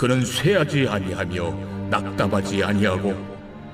그는 쇠하지 아니하며 낙담하지 아니하고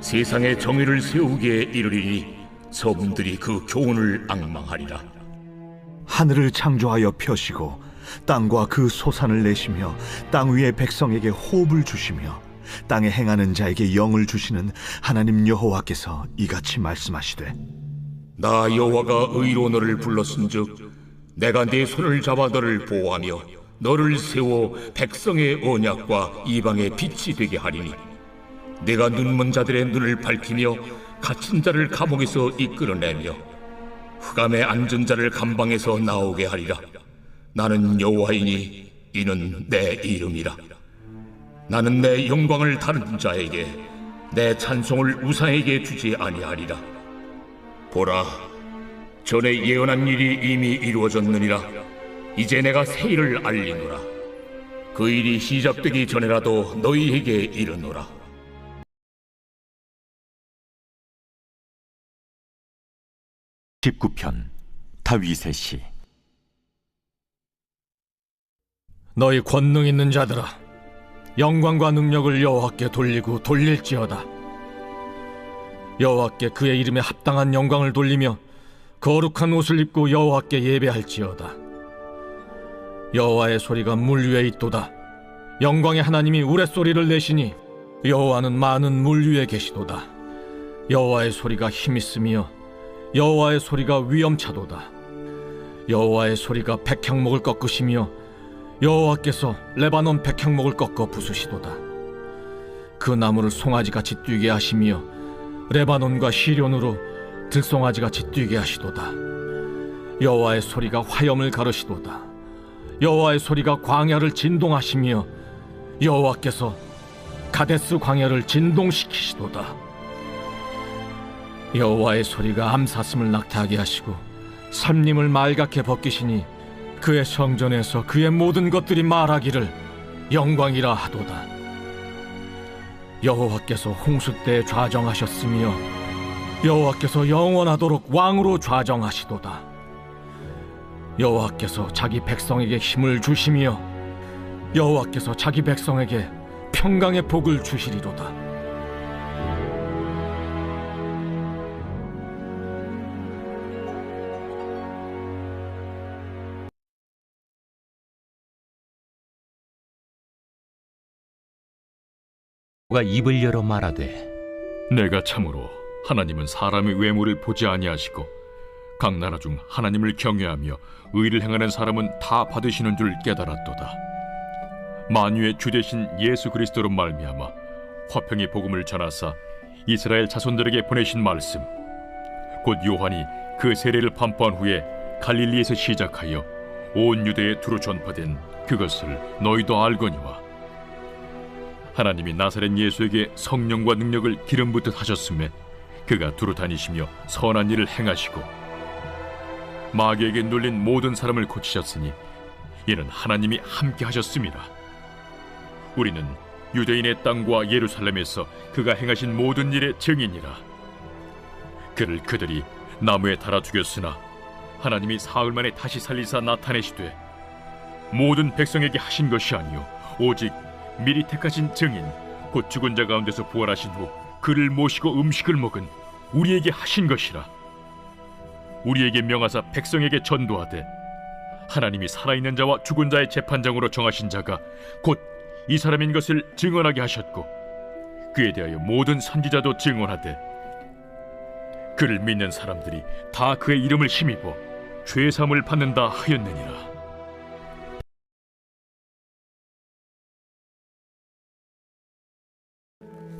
세상에 정의를 세우기에 이르리니 서분들이 그 교훈을 앙망하리라. 하늘을 창조하여 펴시고 땅과 그 소산을 내시며 땅 위의 백성에게 호흡을 주시며 땅에 행하는 자에게 영을 주시는 하나님 여호와께서 이같이 말씀하시되 나 여호와가 의로 너를 불렀은즉 내가 네 손을 잡아 너를 보호하며 너를 세워 백성의 언약과 이방의 빛이 되게 하리니 내가 눈먼 자들의 눈을 밝히며 갇힌 자를 감옥에서 이끌어내며 흑암에 앉은 자를 감방에서 나오게 하리라. 나는 여호와이니 이는 내 이름이라. 나는 내 영광을 다른 자에게 내 찬송을 우상에게 주지 아니하리라. 보라, 전에 예언한 일이 이미 이루어졌느니라. 이제 내가 새 일을 알리노라. 그 일이 시작되기 전에라도 너희에게 이르노라. (19편) 다윗의 시 너희 권능 있는 자들아 영광과 능력을 여호와께 돌리고 돌릴지어다 여호와께 그의 이름에 합당한 영광을 돌리며 거룩한 옷을 입고 여호와께 예배할지어다 여호와의 소리가 물 위에 있도다 영광의 하나님이 우레소리를 내시니 여호와는 많은 물 위에 계시도다 여호와의 소리가 힘있으며 여호와의 소리가 위엄차도다 여호와의 소리가 백향목을 꺾으시며 여호와께서 레바논 백향목을 꺾어 부수시도다. 그 나무를 송아지같이 뛰게 하시며 레바논과 시련으로 들송아지같이 뛰게 하시도다. 여호와의 소리가 화염을 가르시도다. 여호와의 소리가 광야를 진동하시며 여호와께서 가데스 광야를 진동시키시도다. 여호와의 소리가 암사슴을 낙타하게 하시고 삼림을 말갛게 벗기시니 그의 성전에서 그의 모든 것들이 말하기를 영광이라 하도다. 여호와께서 홍수 때 좌정하셨으며 여호와께서 영원하도록 왕으로 좌정하시도다. 여호와께서 자기 백성에게 힘을 주시며 여호와께서 자기 백성에게 평강의 복을 주시리로다. 가 입을 열어 말하되 내가 참으로 하나님은 사람의 외모를 보지 아니하시고 각 나라 중 하나님을 경외하며 의를 행하는 사람은 다 받으시는 줄 깨달았도다. 만유의 주 되신 예수 그리스도로 말미암아 화평의 복음을 전하사 이스라엘 자손들에게 보내신 말씀 곧 요한이 그 세례를 판포한 후에 갈릴리에서 시작하여 온 유대에 두루 전파된 그것을 너희도 알거니와 하나님이 나사렛 예수에게 성령과 능력을 기름 붓듯 하셨음에 그가 두루 다니시며 선한 일을 행하시고 마귀에게 눌린 모든 사람을 고치셨으니 이는 하나님이 함께 하셨습니다. 우리는 유대인의 땅과 예루살렘에서 그가 행하신 모든 일의 증인이라. 그를 그들이 나무에 달아 죽였으나 하나님이 사흘 만에 다시 살리사 나타내시되 모든 백성에게 하신 것이 아니요 오직 미리 택하신 증인 곧 죽은 자 가운데서 부활하신 후 그를 모시고 음식을 먹은 우리에게 하신 것이라 우리에게 명하사 백성에게 전도하되 하나님이 살아있는 자와 죽은 자의 재판장으로 정하신 자가 곧 이 사람인 것을 증언하게 하셨고 그에 대하여 모든 선지자도 증언하되 그를 믿는 사람들이 다 그의 이름을 힘입어 죄 사함을 받는다 하였느니라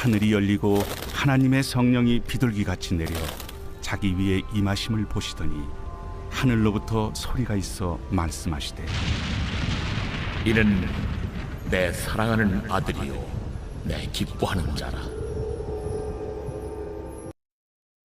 하늘이 열리고 하나님의 성령이 비둘기같이 내려 자기 위에 임하심을 보시더니 하늘로부터 소리가 있어 말씀하시되 이는 내 사랑하는 아들이요 내 기뻐하는 자라